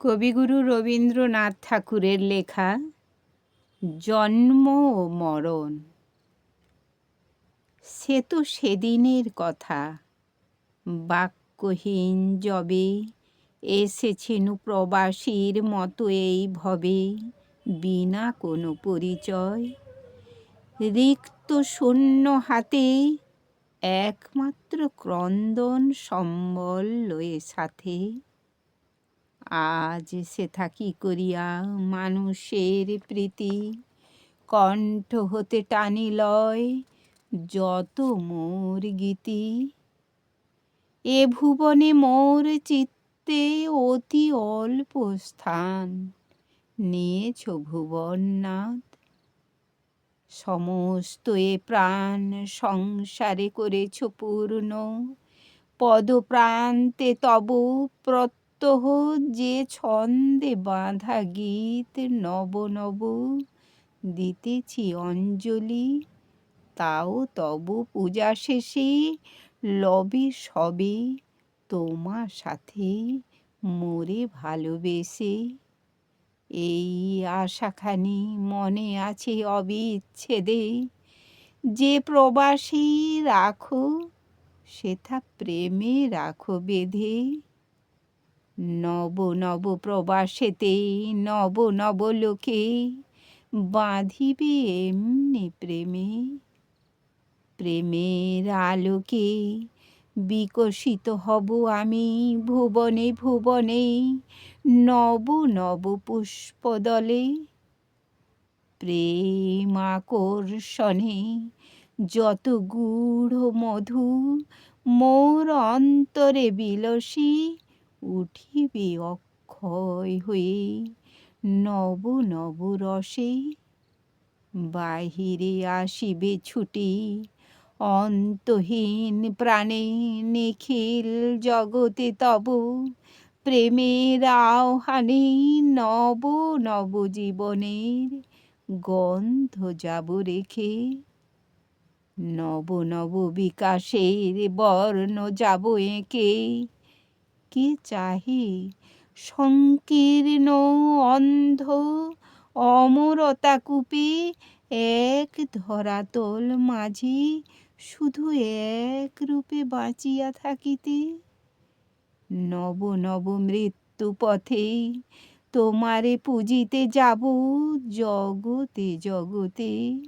কবিগুরু রবীন্দ্রনাথ ঠাকুরের লেখা জন্ম ও মরণ। সে তো সেদিনের কথা। বাক্যহীন যবে এসেছেনু প্রবাসীর মতো এই ভবে বিনা কোনো পরিচয়। রিক্ত শূন্য হাতে একমাত্র ক্রন্দন সম্বল লয়ে সাথে। আজ সে থাকি করিয়া মানুষের প্রীতি। কণ্ঠ হতে টানি লয় যত মোর গীতি। এ ভুবনে মোর চিত্তে অতি অল্প স্থান। নিয়েছ ভুবননাথ। সমস্ত এ প্রাণ সংসারে করেছ পূর্ণ। পদপ্রান্তে তব প্রত্যহ যে ছন্দে বাঁধা গীত নব নব দিতেছি অঞ্জলি, তাও তব পূজা শেষে লবে সবে তোমার সাথে মোরে ভালোবেসে। এই আশাখানি মনে আছে অবিচ্ছেদে, যে প্রবাসী রাখো, সেথা প্রেমে রাখো বেঁধে। নব নব প্রবাসেতে, নব নব লোকে বাঁধিবে এমনি প্রেমে। প্রেমের আলোকে বিকশিত হব আমি ভুবনে ভুবনে, নব নব পুষ্পদলে। প্রেম আকর্ষণে যত গূঢ় মধু, মোর অন্তরে বিলসী উঠিবে অক্ষয় হয়ে, নব নব রসে। বাহিরে আসিবে ছুটি, অন্তহীন প্রাণে নিখিল জগতে তব। প্রেমের আহ্বানে নব নব জীবনের গন্ধ যাব রেখে। নব নব বিকাশের বর্ণ যাব এঁকে। কে চাহি? সংকীর্ণ অন্ধ অমরতা কূপে, এক ধরাতল মাঝি, শুধু এক রূপে বাঁচিয়া থাকিতে। নব নব মৃত্যু পথে তোমারে পুজিতে যাব, জগতে জগতে।